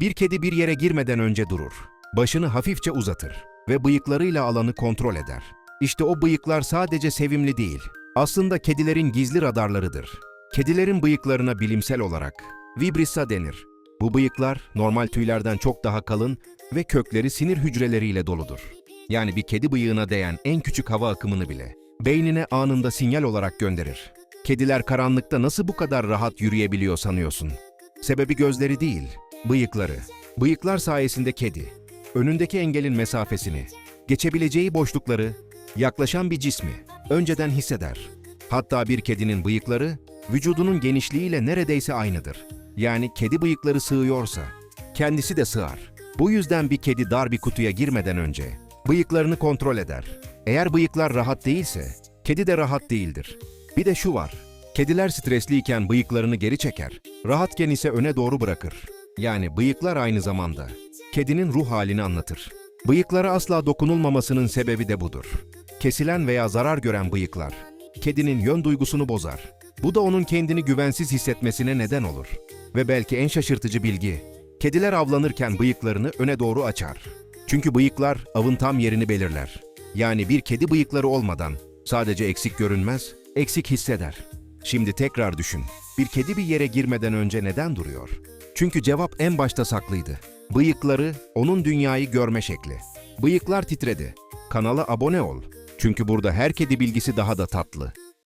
Bir kedi bir yere girmeden önce durur. Başını hafifçe uzatır ve bıyıklarıyla alanı kontrol eder. İşte o bıyıklar sadece sevimli değil, aslında kedilerin gizli radarlarıdır. Kedilerin bıyıklarına bilimsel olarak vibrissa denir. Bu bıyıklar normal tüylerden çok daha kalın ve kökleri sinir hücreleriyle doludur. Yani bir kedi bıyığına değen en küçük hava akımını bile beynine anında sinyal olarak gönderir. Kediler karanlıkta nasıl bu kadar rahat yürüyebiliyor sanıyorsun? Sebebi gözleri değil, bıyıkları. Bıyıklar sayesinde kedi, önündeki engelin mesafesini, geçebileceği boşlukları, yaklaşan bir cismi önceden hisseder. Hatta bir kedinin bıyıkları vücudunun genişliğiyle neredeyse aynıdır. Yani kedi bıyıkları sığıyorsa kendisi de sığar. Bu yüzden bir kedi dar bir kutuya girmeden önce bıyıklarını kontrol eder. Eğer bıyıklar rahat değilse kedi de rahat değildir. Bir de şu var. Kediler stresliyken bıyıklarını geri çeker, rahatken ise öne doğru bırakır. Yani bıyıklar aynı zamanda kedinin ruh halini anlatır. Bıyıklara asla dokunulmamasının sebebi de budur. Kesilen veya zarar gören bıyıklar kedinin yön duygusunu bozar. Bu da onun kendini güvensiz hissetmesine neden olur. Ve belki en şaşırtıcı bilgi, kediler avlanırken bıyıklarını öne doğru açar. Çünkü bıyıklar avın tam yerini belirler. Yani bir kedi bıyıkları olmadan sadece eksik görünmez, eksik hisseder. Şimdi tekrar düşün. Bir kedi bir yere girmeden önce neden duruyor? Çünkü cevap en başta saklıydı. Bıyıkları onun dünyayı görme şekli. Bıyıklar titredi. Kanala abone ol. Çünkü burada her kedi bilgisi daha da tatlı.